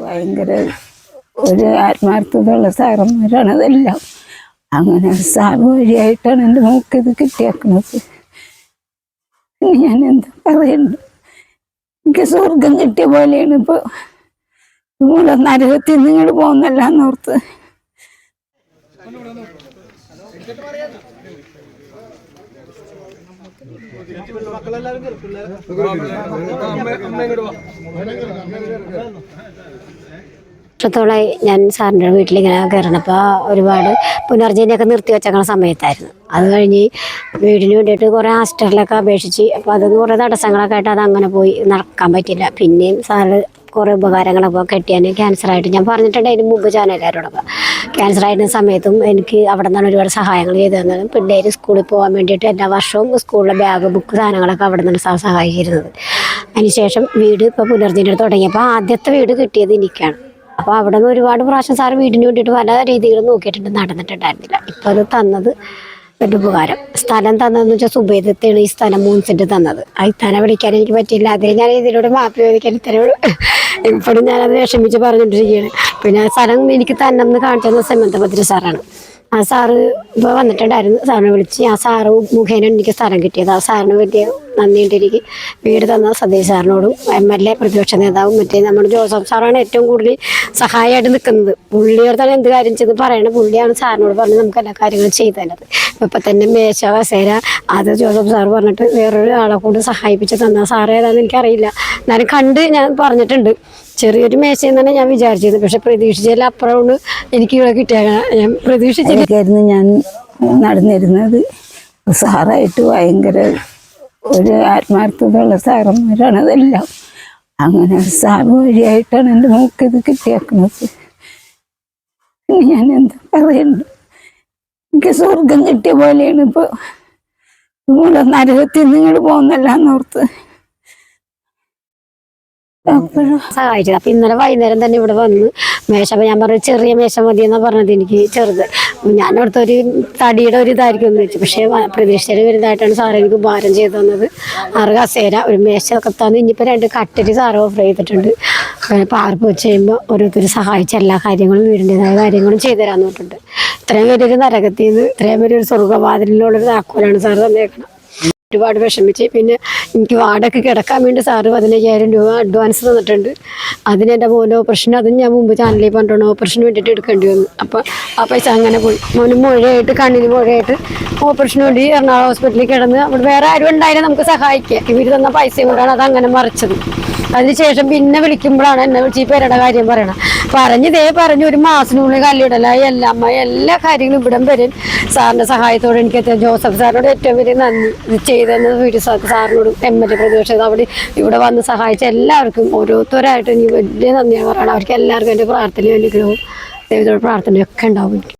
ഭയങ്കര ഒരു ആത്മാർത്ഥതയുള്ള സാറന്മാരാണ് അതെല്ലാം. അങ്ങനെ സാർ വഴിയായിട്ടാണ് എന്റെ മോക്ക് ഇത് കിട്ടിയേക്കുന്നത് ഞാൻ എന്താ പറയണ്ട? എനിക്ക് സ്വർഗം കിട്ടിയ പോലെയാണ് ഇപ്പോൾ മൂലം നരകത്തിൽ നിങ്ങൾ പോകുന്നല്ല എന്നോർത്ത് വർഷത്തോളമായി ഞാൻ സാറിന്റെ വീട്ടിലിങ്ങനെ കയറണപ്പോൾ ഒരുപാട് പുനർജനിയൊക്കെ നിർത്തി വെച്ചേക്കണ സമയത്തായിരുന്നു. അത് കഴിഞ്ഞ് വീടിന് വേണ്ടിയിട്ട് കുറേ ഹാസ്റ്ററിലൊക്കെ അപേക്ഷിച്ച് അപ്പോൾ അതൊന്നും കുറേ തടസ്സങ്ങളൊക്കെ ആയിട്ട് അത് അങ്ങനെ പോയി നടക്കാൻ പറ്റില്ല പിന്നെയും സാറ് കുറേ ഉപകാരങ്ങളൊക്കെ കെട്ടിയാൻ ക്യാൻസറായിട്ട് ഞാൻ പറഞ്ഞിട്ടുണ്ട് അതിന് മുമ്പ് ചാനലുകാരോടൊക്കെ ക്യാൻസർ ആയിരുന്ന സമയത്തും എനിക്ക് അവിടെ നിന്നാണ് ഒരുപാട് സഹായങ്ങൾ ചെയ്തു തന്നത്. പിള്ളേർ സ്കൂളിൽ പോകാൻ വേണ്ടിയിട്ട് എല്ലാ വർഷവും സ്കൂളിലെ ബാഗ് ബുക്ക് സാധനങ്ങളൊക്കെ അവിടെ നിന്നാണ് സാർ സഹായിച്ചിരുന്നത്. അതിനുശേഷം വീട് ഇപ്പോൾ പുനർജീവനം തുടങ്ങിയപ്പോൾ ആദ്യത്തെ വീട് കിട്ടിയത് എനിക്കാണ്. അപ്പോൾ അവിടെ നിന്ന് ഒരുപാട് പ്രാവശ്യം സാറ് വീടിന് വേണ്ടിയിട്ട് പല രീതികളും നോക്കിയിട്ടുണ്ട്. നടന്നിട്ടുണ്ടായിരുന്നില്ല. ഇപ്പോൾ അത് തന്നത് വലിയ ഉപകാരം. സ്ഥലം തന്നതെന്ന് വെച്ചാൽ സുബേദത്തെയാണ് ഈ സ്ഥലം മൂന്ന് സെന്റ് തന്നത്. ആ ഇത്തനെ വിളിക്കാൻ എനിക്ക് പറ്റില്ല അതിൽ ഞാൻ ഇതിലൂടെ മാപ്പ് ചോദിക്കാൻ ഇത്തനോട് ഇപ്പോഴും ഞാനത് വിഷമിച്ച് പറഞ്ഞുകൊണ്ടിരിക്കുകയാണ്. പിന്നെ സ്ഥലം എനിക്ക് തന്നെ കാണിച്ചു തന്ന സമയത്ത് പത്തിരി സാറാണ്. ആ സാറ് ഇപ്പോൾ വന്നിട്ടുണ്ടായിരുന്നു. സാറിനെ വിളിച്ച് ആ സാറ് മുഖേന എനിക്ക് സ്ഥലം കിട്ടിയത്. ആ സാറിന് വലിയ നന്ദിയുണ്ട്. എനിക്ക് വീട് തന്ന സതീഷ് സാറിനോടും എം എൽ എ പ്രതിപക്ഷ നേതാവും മറ്റേ നമ്മുടെ ജോസഫ് സാറാണ് ഏറ്റവും കൂടുതൽ സഹായമായിട്ട് നിൽക്കുന്നത്. പുള്ളിയോടത്താണ് എന്ത് കാര്യം ചെയ്ത് പറയണ പുള്ളിയാണ് സാറിനോട് പറഞ്ഞ് നമുക്ക് എല്ലാ കാര്യങ്ങളും ചെയ്തു തന്നത്. ഇപ്പം തന്നെ മേശ വസേര അത് ജോസഫ് സാർ പറഞ്ഞിട്ട് വേറൊരു ആളെ കൊണ്ട് സഹായിപ്പിച്ച് തന്ന സാറേതാണെന്ന് എനിക്കറിയില്ല. എന്നാലും കണ്ട് ഞാൻ പറഞ്ഞിട്ടുണ്ട്. ചെറിയൊരു മേശയെന്ന് തന്നെ ഞാൻ വിചാരിച്ചത് പക്ഷെ പ്രതീക്ഷിച്ചതിൽ അപ്പുറമാണ് എനിക്ക് ഇവിടെ കിട്ടിയ ഞാൻ പ്രതീക്ഷിച്ചില്ല. അതിലേക്കായിരുന്നു ഞാൻ നടന്നിരുന്നത്. സാറായിട്ട് ഭയങ്കര ഒരു ആത്മാർത്ഥതയുള്ള സാറന്മാരാണ് അതെല്ലാം. അങ്ങനെ സാർ വഴിയായിട്ടാണ് എന്റെ മോക്ക് ഇത് കിട്ടിയേക്കുന്നത് ഞാൻ എന്താ പറയുന്നു എനിക്ക് സ്വർഗം കിട്ടിയ പോലെയാണ് ഇപ്പോൾ. നരകത്തിൽ നിങ്ങൾ പോകുന്നല്ല എന്നോർത്ത് സഹായിച്ചത്. അപ്പൊ ഇന്നലെ വൈകുന്നേരം തന്നെ ഇവിടെ വന്ന് മേശ ഞാൻ പറഞ്ഞു ചെറിയ മേശ മതി എന്നാ പറഞ്ഞത് എനിക്ക് ചെറുത്. ഞാൻ അവിടുത്തെ ഒരു തടിയുടെ ഒരു ഇതായിരിക്കും എന്ന് വെച്ചു. പക്ഷേ പ്രതീക്ഷിച്ചതിന് വലുതായിട്ടാണ് സാറ് എനിക്ക് ഉപഹാരം ചെയ്തു തന്നത്. ആറ് കസേര ഒരു മേശ ഒക്കെ തന്നു. ഇനിയിപ്പോൾ രണ്ട് കട്ടരി സാറ് ഓഫർ ചെയ്തിട്ടുണ്ട്. അങ്ങനെ പാർപ്പ് വെച്ച് കഴിയുമ്പോൾ ഓരോരുത്തർ സഹായിച്ച എല്ലാ കാര്യങ്ങളും വീടിന്റെതായ കാര്യങ്ങളും ചെയ്തു തരാൻ പറഞ്ഞിട്ടുണ്ട്. ഇത്രയും വലിയൊരു നരകത്തിൽ നിന്ന് ഇത്രയും വലിയൊരു സ്വർഗവാതിലിനുള്ളൊരു താക്കോലാണ് സാറ് തന്നേക്കണം ഒരുപാട് വിഷമിച്ച്. പിന്നെ എനിക്ക് വാടക കിടക്കാൻ വേണ്ടി സാറ് പതിനയ്യായിരം രൂപ അഡ്വാൻസ് തന്നിട്ടുണ്ട്. അതിന് എന്റെ മോന് ഓപ്പറേഷൻ അതും ഞാൻ മുമ്പ് ചാനലിൽ പറഞ്ഞിട്ടുണ്ട്. ഓപ്പറേഷന് വേണ്ടിയിട്ട് എടുക്കേണ്ടി വന്നു. അപ്പോൾ ആ പൈസ അങ്ങനെ പോയി. മോന് മുഴയായിട്ട് കണ്ണിന് മുഴയായിട്ട് ഓപ്പറേഷന് വേണ്ടി എറണാകുളം ഹോസ്പിറ്റലിൽ കിടന്ന് അവിടെ വേറെ ആരും ഉണ്ടായാലും നമുക്ക് സഹായിക്കാം ഇവർ തന്ന പൈസയും കൊണ്ടാണ് അത് അങ്ങനെ മറിച്ചത്. അതിനുശേഷം പിന്നെ വിളിക്കുമ്പോഴാണ് എന്നെ വിളിച്ച് ഈ പേരുടെ കാര്യം പറയണം പറഞ്ഞ് ഇതേ പറഞ്ഞു ഒരു മാസത്തിനുള്ളിൽ കല്ലിടലായി. എല്ലാ അമ്മ എല്ലാ കാര്യങ്ങളും ഇവിടം വരും സാറിന്റെ സഹായത്തോടെ എനിക്ക് ജോസഫ് സാറിനോട് ഏറ്റവും വലിയ നന്ദി. ഇത് ചെയ്തെന്ന് വീട്ടിൽ സാറിനോടും എം എൽ എ പ്രതിപക്ഷ അവിടെ ഇവിടെ വന്ന് സഹായിച്ച എല്ലാവർക്കും ഓരോരുത്തരായിട്ട് എനിക്ക് വലിയ നന്ദിയാണ് പറയണം അവർക്ക് എല്ലാവർക്കും എന്റെ പ്രാർത്ഥനയും അനുഗ്രഹവും ദൈവത്തോട് പ്രാർത്ഥനയൊക്കെ ഉണ്ടാവും